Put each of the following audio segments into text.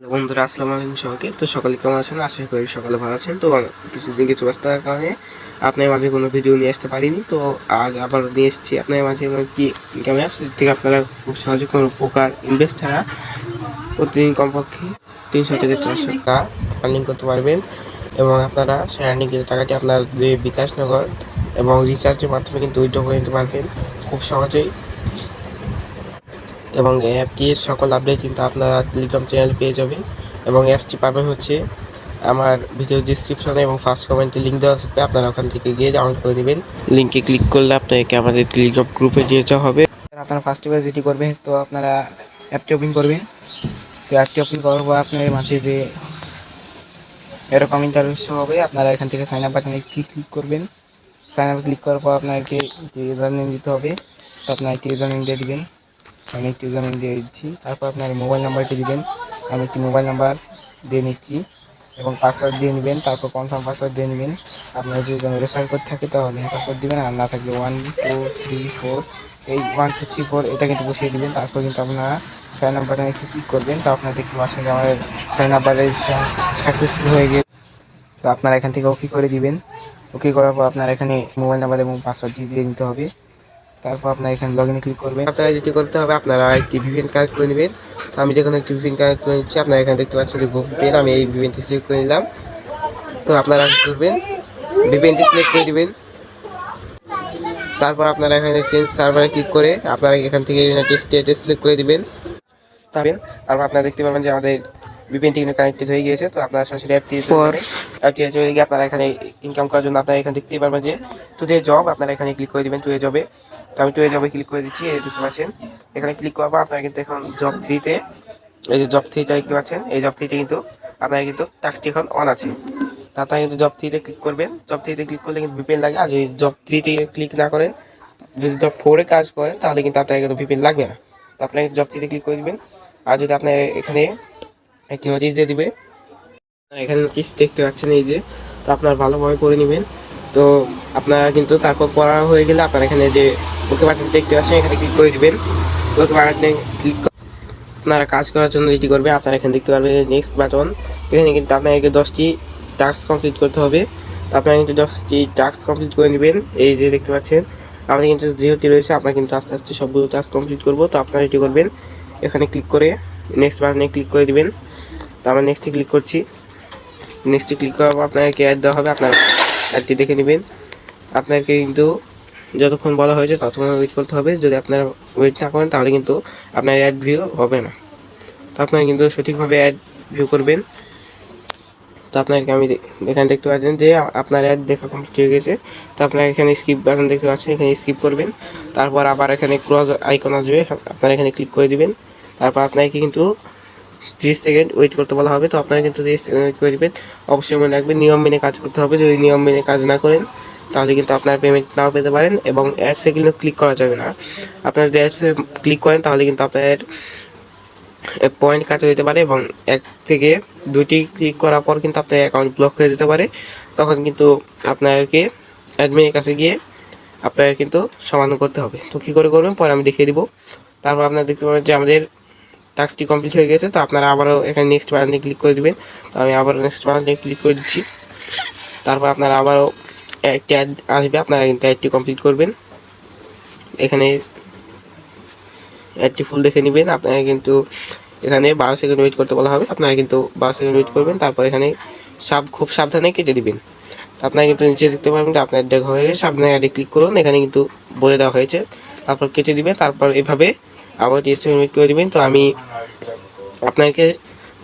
বন্ধুরা, আসসালামু আলাইকুম সবাইকে। তো সকালে কেমন আছেন? আশা করি সকালে ভালো আছেন। তো কিছুদিন কিছু ব্যস্ততার কারণে আপনার মাঝে কোনো ভিডিও নিয়ে আসতে পারিনি। তো আজ আবার নিয়ে এসেছি আপনার মাঝে কি ইনকাম অ্যাপস থেকে আপনারা খুব সহজে কোনো প্রকার ইনভেস্ট ছাড়া প্রতিদিন কমপক্ষে তিনশো থেকে চারশো টাকা আর্নিং করতে পারবেন এবং আপনারা সেই আর্নিং টাকাটি আপনার যে বিকাশ নগর এবং রিচার্জের মাধ্যমে কিন্তু উইড্রো করে নিতে পারবেন। খুব সহজেই এবং অ্যাপটির সকল আপডেট কিন্তু আপনারা টেলিগ্রাম চ্যানেল পেয়ে যাবেন। এবং অ্যাপসটি পাবেন হচ্ছে আমার ভিডিও ডিসক্রিপশনে এবং ফার্স্ট কমেন্টে লিঙ্ক দেওয়া থাকবে। আপনারা ওখান থেকে গিয়ে ডাউনলোড করে নেবেন। লিঙ্কে ক্লিক করলে আপনাকে আমাদের টেলিগ্রাম গ্রুপে নিয়ে যাওয়া হবে। আপনারা ফার্স্ট এবার যেটি করবেন তো আপনারা অ্যাপটি ওপেন করবেন। তো অ্যাপটি ওপেন করার পর আপনার মাঝে যে এরকম ইন্টারভিউ হবে আপনারা এখান থেকে সাইন আপ বাটনে ক্লিক ক্লিক করবেন। সাইন আপ ক্লিক করার পর আপনাকে ইউজার নেম দিতে হবে তো আপনার ইউজার নেম দিয়ে দিবেন। আমি একটি নেম দিয়ে দিচ্ছি। তারপর আপনার মোবাইল নাম্বারটি দিবেন। আমি একটি মোবাইল নাম্বার দিয়ে নিচ্ছি এবং পাসওয়ার্ড দিয়ে নেবেন। তারপর কনফার্ম পাসওয়ার্ড দিয়ে নেবেন। আপনার যদি কোনো রেফার কোড থাকে, তাহলে রেফার কোড দিবেন। আর না থাকলে ওয়ান টু থ্রি ফোর এই ওয়ান টু থ্রি ফোর এটা কিন্তু বসিয়ে দেবেন। তারপর কিন্তু আপনারা সাইন বাটনে একটু ক্লিক করবেন। তো আপনারা দেখতে পাচ্ছেন যে আমাদের সাইন আপ বাটন সাকসেসফুল হয়ে গেছে তো আপনারা এখান থেকে ওকে করে দিবেন। ওকে করার পর আপনার এখানে মোবাইল নাম্বার এবং পাসওয়ার্ড দিয়ে নিতে হবে। তারপর আপনার এখানে লগ ইনে ক্লিক করবেন। আপনারা যেটি করতে হবে আপনারা একটি ভিপিএন কানেক্ট করে নেবেন। তো আমি যখন একটি ভিপিএন কানেক্ট করে নিচ্ছি আপনারা এখানে দেখতে পাচ্ছেন যে ভিপিএন আমি এই ভিপিএনটি সিলেক্ট করে নিলাম। তো আপনারা কি করবেন ভিপিএনটি সিলেক্ট করে দিবেন। তারপর আপনারা এখানে চেঞ্জ সার্ভারে ক্লিক করে আপনারা এখান থেকে ইউনাইটেড স্টেটে সিলেক্ট করে দিবেন। তারপর তারপর আপনারা দেখতে পারবেন যে আমাদের ভিপিএনটি কিন্তু কানেক্টেড হয়ে গিয়েছে। তো আপনারা সরাসরি অ্যাপটি পর। অ্যাপটি চলে গিয়ে আপনারা এখানে ইনকাম করার জন্য আপনারা এখানে দেখতেই পারবেন যে টুডে জব আপনারা এখানে ক্লিক করে দিবেন টুডে জবে তো আমি টুয়ে জবে ক্লিক করে দিচ্ছি, এই দেখতে পাচ্ছেন। এখানে ক্লিক করার পর আপনারা কিন্তু এখন জব থ্রিতে এই যে জব থ্রিটা দেখতে পাচ্ছেন, এই জব থ্রিটা কিন্তু আপনার কিন্তু টাস্কটি এখন অন আছে। তা আপনারা কিন্তু জব থ্রিতে ক্লিক করবেন। জব থ্রিতে ক্লিক করলে কিন্তু ভিপিএন লাগে, আর যদি জব থ্রিতে ক্লিক না করেন, যদি জব ফোরে কাজ করেন, তাহলে কিন্তু আপনার কিন্তু ভিপিএন লাগবে না। তো আপনারা জব থ্রিতে ক্লিক করে দিবেন। আর যদি আপনার এখানে একটি নোটিশ দিয়ে দিবে, এখানে নোটিশ দেখতে পাচ্ছেন, এই যে, তো আপনার ভালোভাবে করে নেবেন। তো আপনারা কিন্তু তারপর পড়া হয়ে গেলে আপনারা এখানে যে ওকে বাটন দেখতে পাচ্ছেন, এখানে ক্লিক করে দিবেন। ওকে বাটনে ক্লিক আপনারা কাজ করার জন্য এটি করবে। আপনারা এখানে দেখতে পারবেন নেক্সট বাটন এখানে কিন্তু আপনাকে দশটি টাস্ক কমপ্লিট করতে হবে। আপনারা কিন্তু দশটি টাস্ক কমপ্লিট করে নেবেন। এই যে দেখতে পাচ্ছেন, আমাদের কিন্তু যেহেতু রয়েছে, আমরা কিন্তু আস্তে আস্তে সবগুলো টাস্ক কমপ্লিট করব। তো আপনারা এটি করবেন। এখানে ক্লিক করে নেক্সট বাটনে ক্লিক করে দেবেন। তো আমরা নেক্সটে ক্লিক করছি। নেক্সটে ক্লিক করার পর আপনাকে অ্যাড দেওয়া হবে। আপনার অ্যাডটি দেখে নেবেন। আপনাকে কিন্তু যতক্ষণ বলা হয়েছে ততক্ষণ ওয়েট করতে হবে। যদি আপনারা ওয়েট না করেন, তাহলে কিন্তু আপনার অ্যাড ভিউ হবে না। তো আপনারা কিন্তু সঠিকভাবে অ্যাড ভিউ করবেন। তো আপনাকে আমি এখানে দেখতে পাচ্ছেন যে আপনার অ্যাড দেখা কমপ্লিট হয়ে গেছে। তো আপনার এখানে স্কিপ বাটন দেখতে পাচ্ছেন, এখানে স্কিপ করবেন। তারপর আবার এখানে ক্রস আইকন আসবে। আপনারা এখানে ক্লিক করে দিবেন। তারপর আপনাকে কিন্তু তিরিশ সেকেন্ড ওয়েট করতে বলা হবে। তো আপনারা কিন্তু তিরিশ সেকেন্ড ওয়েট করে দিবেন অবশ্যই মনে রাখবেন, নিয়ম মেনে কাজ করতে হবে। যদি নিয়ম মেনে কাজ না করেন, তাহলে কিন্তু আপনার পেমেন্ট নাও পেতে পারেন এবং অ্যাডসে কিন্তু ক্লিক করা যাবে না। আপনার যদি অ্যাডসে ক্লিক করেন, তাহলে কিন্তু আপনার পয়েন্ট কাটা যেতে পারে এবং এক থেকে দুটি ক্লিক করার পর কিন্তু আপনার অ্যাকাউন্ট ব্লক হয়ে যেতে পারে। তখন কিন্তু আপনাকে অ্যাডমিনের কাছে গিয়ে আপনার কিন্তু সমাধান করতে হবে। তো কী করে করবেন? পরে আমি দেখিয়ে দিব। তারপর আপনারা দেখতে পাবেন যে আমাদের টাস্কটি কমপ্লিট হয়ে গেছে, তো আপনারা আবারও এখানে নেক্সট বাটনে ক্লিক করে দিবেন। তো আমি আবারও নেক্সট বাটনে ক্লিক করে দিচ্ছি। তারপর আপনারা আবারও একটি অ্যাড আসবে, আপনারা কিন্তু অ্যাডটি কমপ্লিট করবেন। এখানে অ্যাডটি ফুল দেখে নেবেন। আপনারা কিন্তু এখানে বারো সেকেন্ড ওয়েট করতে বলা হবে। আপনারা কিন্তু বারো সেকেন্ড ওয়েট করবেন, তারপর এখানে সাব খুব সাবধানে কেটে দিবেন। আপনারা কিন্তু নিচে দেখতে পারবেন যে আপনার দেখা হয়ে গেছে। সাবধানে অ্যাডে ক্লিক করুন, এখানে কিন্তু বলে দেওয়া হয়েছে। তারপর কেটে দিবেন, তারপর এভাবে আবার তিরিশ সেকেন্ড ওয়েট করে দিবেন। তো আমি আপনাকে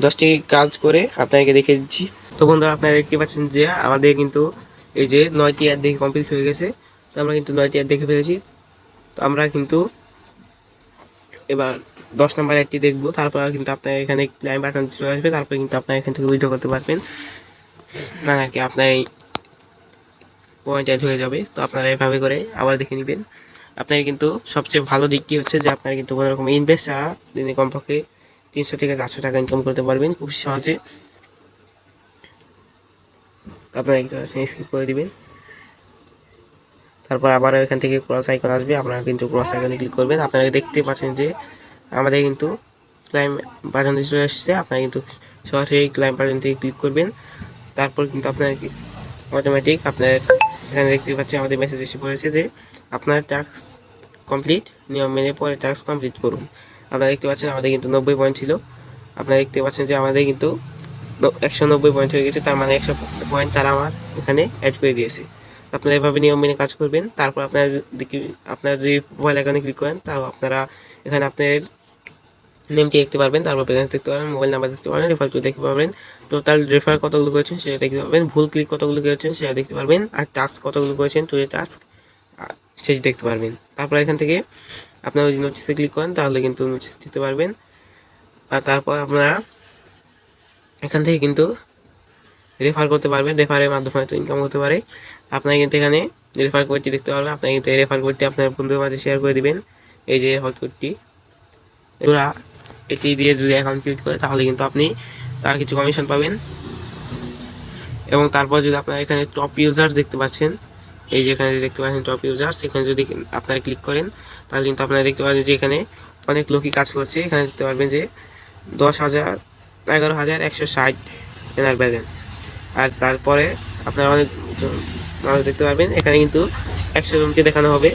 দশটি কাজ করে আপনাকে দেখে দিচ্ছি। তো বন্ধুরা, আপনারা দেখতে পাচ্ছেন যে আমাদের কিন্তু এই যে নয়টি অ্যাড দেখে কমপ্লিট হয়ে গেছে। তো আমরা কিন্তু নয়টি অ্যাড দেখে ফেলেছি। তো আমরা কিন্তু এবার দশ নম্বর অ্যাডটি দেখব। তারপর কিন্তু আপনার এখানে ক্লাইম বাটন চলে আসবে। তারপরে কিন্তু আপনার এখান থেকে উইড্রো করতে পারবেন। না আর কি আপনার পয়েন্ট অ্যাড হয়ে যাবে। তো আপনারা এভাবে করে আবার দেখে নেবেন। আপনার কিন্তু সবচেয়ে ভালো দিকটি হচ্ছে যে আপনার কিন্তু কোনো রকম ইনভেস্ট ছাড়া দিনে কমপক্ষে তিনশো থেকে চারশো টাকা ইনকাম করতে পারবেন খুব সহজে। আপনারা একটু স্কিপ করে দিবেন। তারপর আবার এখান থেকে ক্রস আইকন আসবে, আপনারা কিন্তু ক্রস আইকনে ক্লিক করবেন। আপনারা দেখতে পাচ্ছেন যে আমাদের কিন্তু ক্লাইম বাটন চলে আসছে, আপনারা কিন্তু সরাসরি ক্লাইম বাটন থেকে ক্লিক করবেন। তারপর কিন্তু আপনার অটোমেটিক আপনার এখানে দেখতে পাচ্ছেন আমাদের মেসেজ এসে পড়েছে যে আপনার টাস্ক কমপ্লিট নিয়ম মেনে পরে টাস্ক কমপ্লিট করুন। আপনারা দেখতে পাচ্ছেন, আমাদের কিন্তু নব্বই পয়েন্ট ছিল। আপনারা দেখতে পাচ্ছেন যে আমাদের কিন্তু একশো নব্বই পয়েন্ট হয়ে গেছে, তার মানে একশো পয়েন্ট তারা আমার এখানে অ্যাড করে দিয়েছে। আপনারা এভাবে নিয়ম মেনে কাজ করবেন, তারপর আপনার দেখি আপনার যদি মোবাইল অ্যাকাউন্টে ক্লিক করেন, তাও আপনারা এখানে আপনার নেমটি দেখতে পারবেন, তারপর ব্যালেন্স দেখতে পারবেন মোবাইল নাম্বার দেখতে পারবেন রেফার দেখতে পারবেন। টোটাল রেফার কতগুলো করেছেন সেটা দেখতে পারবেন, ভুল ক্লিক কতগুলো করেছেন সেটা দেখতে পারবেন, আর টাস্ক কতগুলো করেছেন টু টাস্ক সেটি দেখতে পারবেন। তারপর এখান থেকে আপনারা যদি নোটিসে ক্লিক করেন, তাহলে কিন্তু নোটিস দিতে পারবেন। আর তারপর আপনারা এখান থেকে কিন্তু রেফার করতে পারবেন। রেফারের মাধ্যমে হয়তো ইনকাম হতে পারে। আপনারা কিন্তু এখানে রেফার কোডটি দেখতে পারবেন। আপনারা কিন্তু এই রেফার কোডটি আপনার বন্ধুদের মাঝে শেয়ার করে দেবেন। এই যে রেফার কোডটি ওরা এটি দিয়ে যদি অ্যাকাউন্ট ক্রিয়েট করে, তাহলে কিন্তু আপনি তার কিছু কমিশন পাবেন। এবং তারপর যদি আপনারা এখানে টপ ইউজার্স দেখতে পাচ্ছেন এই যে এখানে দেখতে পাচ্ছেন টপ ইউজার্স এখানে যদি আপনারা ক্লিক করেন, তাহলে কিন্তু আপনারা দেখতে পাবেন যে এখানে অনেক লোকই কাজ করছে। এখানে দেখতে পারবেন যে দশ হাজার, এগারো হাজার একশো ষাট এনার ব্যালেন্স আর তারপরে আপনারা অনেক মানুষ দেখতে পারবেন, এখানে কিন্তু একশো জনকে দেখানো হবে।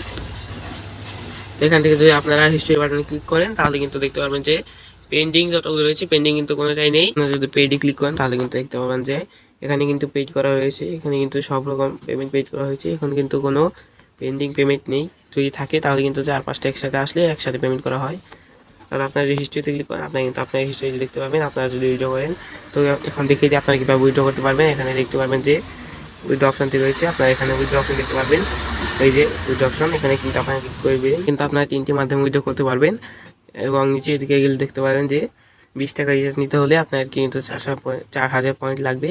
তো এখান থেকে যদি আপনারা হিস্ট্রি বাটনে ক্লিক করেন, তাহলে কিন্তু দেখতে পারবেন যে পেন্ডিং যতগুলো রয়েছে পেন্ডিং কিন্তু কোনোটাই নেই। যদি পেডে ক্লিক করেন, তাহলে কিন্তু দেখতে পাবেন যে এখানে কিন্তু পেড করা হয়েছে। এখানে কিন্তু সব রকম পেমেন্ট পেড করা হয়েছে। এখন কিন্তু কোনো পেন্ডিং পেমেন্ট নেই। যদি থাকে, তাহলে কিন্তু চার পাঁচটা একসাথে আসলে একসাথে পেমেন্ট করা হয়। তাহলে আপনার যদি হিস্ট্রিতে ক্লিক করেন আপনি কিন্তু আপনার হিস্ট্রি দেখতে পাবেন আপনারা যদি উইড্রো করেন, তো এখন দেখিয়ে দিই আপনারা কীভাবে উইড্রো করতে পারবেন। এখানে দেখতে পারবেন যে উইড্রো অপশনটি রয়েছে। আপনারা এখানে উইড্রো অপশন দেখতে পারবেন। এই যে উইড্রো অপশন এখানে কিন্তু আপনারা ক্লিক করবেন। কিন্তু আপনারা তিনটি মাধ্যমে উইড্রো করতে পারবেন। এবং নিচে এদিকে গেলে দেখতে পারবেন যে বিশ টাকা রিচার্জ নিতে হলে আপনার কিন্তু চারশো চার হাজার পয়েন্ট লাগবে।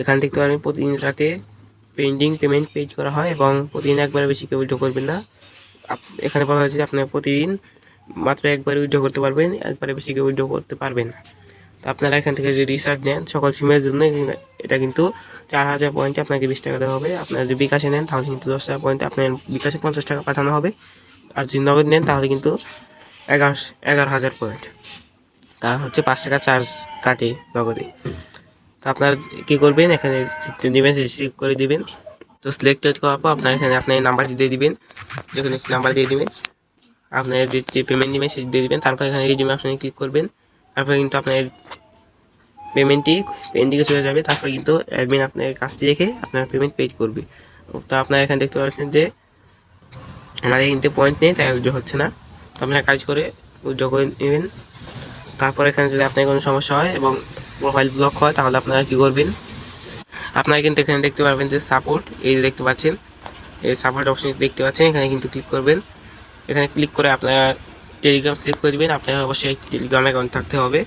এখানে থেকে পারবেন প্রতিদিন রাতে পেন্ডিং পেমেন্ট পেজ করা হয় এবং প্রতিদিন একবারে বেশি কেউ উইড্রো করবেন না। এখানে বলা হয়েছে যে আপনার প্রতিদিন মাত্র একবার উইড্রো করতে পারবেন, একবারে বেশি কেউ উইড্রো করতে পারবেন না। তো আপনারা এখান থেকে যদি রিচার্জ নেন সকল সিমের জন্য এটা কিন্তু চার হাজার পয়েন্টে আপনাকে বিশ টাকা দেওয়া হবে। আপনারা যদি বিকাশে নেন তাহলে কিন্তু দশ টাকা পয়েন্টে আপনার বিকাশে পঞ্চাশ টাকা পাঠানো হবে। আর যদি নগদ নেন তাহলে কিন্তু এগারো এগারো হাজার পয়েন্ট কারণ হচ্ছে পাঁচ টাকা চার্জ কাটে নগদে। তো আপনার কী করবেন? এখানে দিবেন রিসিভ করে দিবেন। তো সিলেক্টেড করার পর আপনার এখানে আপনার নাম্বারটি দিয়ে দিবেন। যেখানে নাম্বার দিয়ে দিবেন, আপনার যে পেমেন্ট নেবেন, সেটি দিয়ে দিবেন। তারপর এখানে রিডিম অপশানে ক্লিক করবেন। তারপরে কিন্তু আপনার পেমেন্টটি পেন্ডিংয়ে চলে যাবে। তারপরে কিন্তু অ্যাডমিন আপনার কাজটি রেখে আপনার পেমেন্ট পেড করবে। তো আপনার এখানে দেখতে পাচ্ছেন যে, আমাদের কিন্তু পয়েন্ট নেই, তাই হচ্ছে না। তো আপনারা কাজ করে উইড্রো করে নেবেন। তারপর এখানে যদি আপনার কোনো সমস্যা হয় এবং প্রোফাইল ব্লক হয়, তাহলে আপনারা কী করবেন? আপনারা কিন্তু এখানে দেখতে পারবেন যে সাপোর্ট এই যে দেখতে পাচ্ছেন, এই সাপোর্ট অপশন দেখতে পাচ্ছেন, এখানে কিন্তু ক্লিক করবেন। এখানে ক্লিক করে আপনারা টেলিগ্রাম সেভ করে দেবেন আপনার অবশ্যই একটি টেলিগ্রাম অ্যাকাউন্ট থাকতে হবে।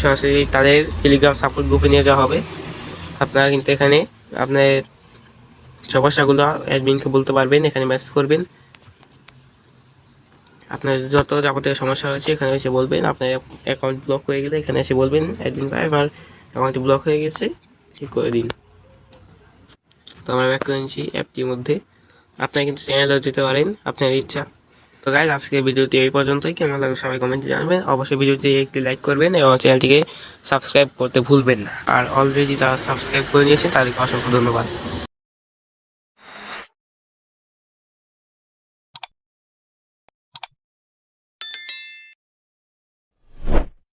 সরাসরি তাদের টেলিগ্রাম সাপোর্ট গ্রুপে নিয়ে যাওয়া হবে। আপনারা কিন্তু এখানে আপনার সমস্যাগুলো অ্যাডমিনকে বলতে পারবেন, এখানে মেসেজ করবেন। আপনার যত যাবতীয় সমস্যা রয়েছে, এখানে এসে বলবেন। আপনার অ্যাকাউন্ট ব্লক হয়ে গেলে এখানে এসে বলবেন অ্যাডমিন ভাই, আমার অ্যাকাউন্ট ব্লক হয়ে গেছে, ঠিক করে দিন। তো আমরা ব্যাক করে নিচ্ছি অ্যাপটির মধ্যে। আপনারা কিন্তু চ্যানেলেও যেতে পারেন, আপনার ইচ্ছা। তো গাইজ আজকে ভিডিওটি এই পর্যন্তই। কেমন লাগবে সবাই কমেন্টে জানাবেন। অবশ্যই ভিডিওটি একটি লাইক করবেন এবং চ্যানেলটিকে সাবস্ক্রাইব করতে ভুলবেন না। আর অলরেডি যারা সাবস্ক্রাইব করে নিয়েছেন, তাদেরকে অসংখ্য ধন্যবাদ।